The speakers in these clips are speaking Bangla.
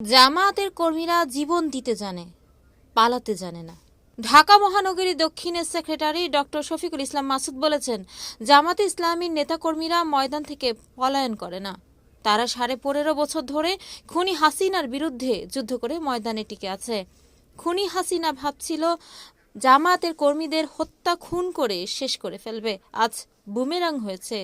জামায়াতের কর্মীরা জীবন দিতে জানে, পালাতে জানে না। ঢাকা মহানগরী দক্ষিণের সেক্রেটারি ডক্টর শফিকুল ইসলাম মাসুদ বলেছেন, জামাতে ইসলামীর নেতাকর্মীরা ময়দান থেকে পলায়ন করে না। তারা সাড়ে পনেরো বছর ধরে খুনি হাসিনার বিরুদ্ধে যুদ্ধ করে ময়দানে টিকে আছে। খুনি হাসিনা ভাবছিল, জামায়াতের কর্মীদের হত্যা খুন করে শেষ করে ফেলবে। আজ বুমেরাং হয়েছে।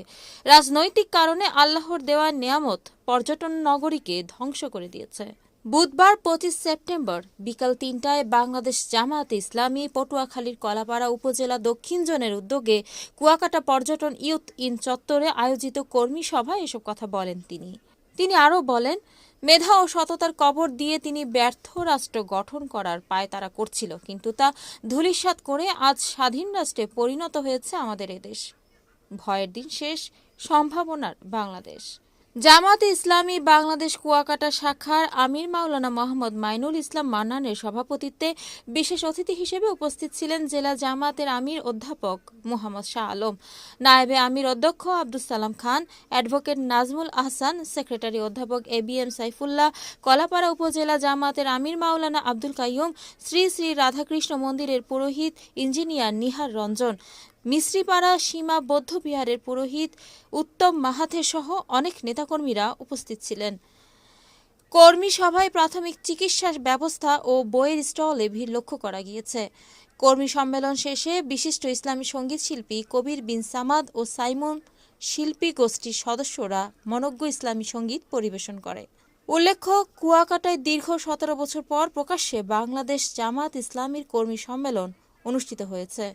রাজনৈতিক কারণে আল্লাহর দেওয়া নিয়ামত পর্যটন নগরীকে ধ্বংস করে দিয়েছে। বুধবার পঁচিশ সেপ্টেম্বর বিকাল তিনটায় বাংলাদেশ জামায়াতে ইসলামী পটুয়াখালীর কলাপাড়া উপজেলা দক্ষিণ জোনের উদ্যোগে কুয়াকাটা পর্যটন ইউথ ইন চত্বরে আয়োজিত কর্মী সভায় এসব কথা বলেন তিনি। তিনি আরও বলেন, মেধা ও সততার কবর দিয়ে তিনি ব্যর্থ রাষ্ট্র গঠন করার পায় তারা করছিল, কিন্তু তা ধূলিসাৎ করে আজ স্বাধীন রাষ্ট্রে পরিণত হয়েছে আমাদের এদেশ ভয়ের দিন শেষ, সম্ভাবনার বাংলাদেশ। জামাতে ইসলামী বাংলাদেশ কুয়াকাটা শাখার আমির মাওলানা মোহাম্মদ মাইনুল ইসলাম মান্নানের সভাপতিত্বে বিশেষ অতিথি হিসেবে উপস্থিত ছিলেন জেলা জামাতের আমির অধ্যাপক মোহাম্মদ শাহ আলম। নায়েবে আমির অধ্যক্ষ আব্দুল সালাম খান, অ্যাডভোকেট নাজমুল আহসান, সেক্রেটারি অধ্যাপক A B M Saifullah, Kalapara উপজেলা জামাতের আমির মাওলানা আব্দুল কাইয়ুম, শ্রী শ্রী রাধাকৃষ্ণ মন্দিরের পুরোহিত ইঞ্জিনিয়ার নিহার রঞ্জন। মিশ্রিপাড়া সীমা বৌদ্ধবিহারের পুরোহিত উত্তম মাহাথে সহ অনেক নেতাকর্মীরা উপস্থিত ছিলেন। কর্মী সভায় প্রাথমিক চিকিৎসা ব্যবস্থা ও বইয়ের স্টলে ভিড় লক্ষ্য করা গিয়েছে। কর্মী সম্মেলন শেষে বিশিষ্ট ইসলামী সংগীত শিল্পী কবির বিন সামাদ ও সাইমন শিল্পী গোষ্ঠীর সদস্যরা মনজ্ঞ ইসলামী সংগীত পরিবেশন করে। উল্লেখ্য, কুয়াকাটায় দীর্ঘ সতেরো বছর পর প্রকাশ্যে বাংলাদেশ জামাত ইসলামীর কর্মী সম্মেলন অনুষ্ঠিত হয়েছে।